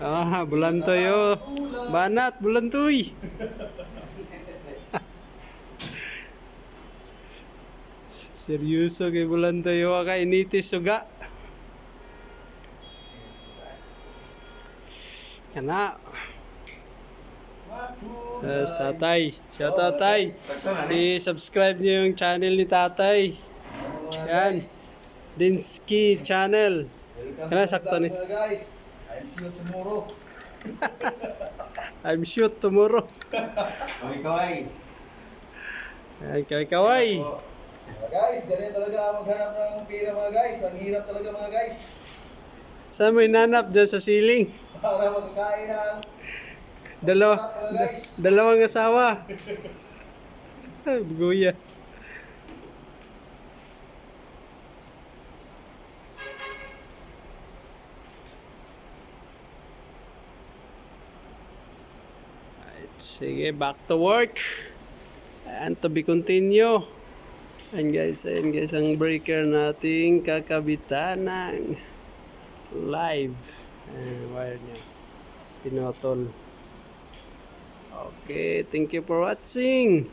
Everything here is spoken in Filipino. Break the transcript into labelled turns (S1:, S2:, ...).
S1: Ah, bulantoy oh. Banat, bulantoy. Seryoso kay bulantoy oh, ka initis suga. Kana. Yes, tatay. Shout out tay. I-subscribe niyo yung channel ni tatay. Yan. Dinsky channel. Kaya sakto ni.
S2: guys. I'm see you tomorrow.
S1: I'm shoot tomorrow.
S2: Kaway kaway.
S1: Yan, kaway kaway.
S2: Guys, ganyan talaga maghanap ng pera mga guys. Ang hirap talaga mga guys.
S1: Saan mo inanap dyan sa ceiling?
S2: Para magkakain ng
S1: Dalawa, dalawang asawa. Guya. Sige, back to work. And to be continue. Ayan guys, ayan guys, ang breaker nating kakabitan ng live. Ayan, wire niya. Pinotol. Okay, thank you for watching.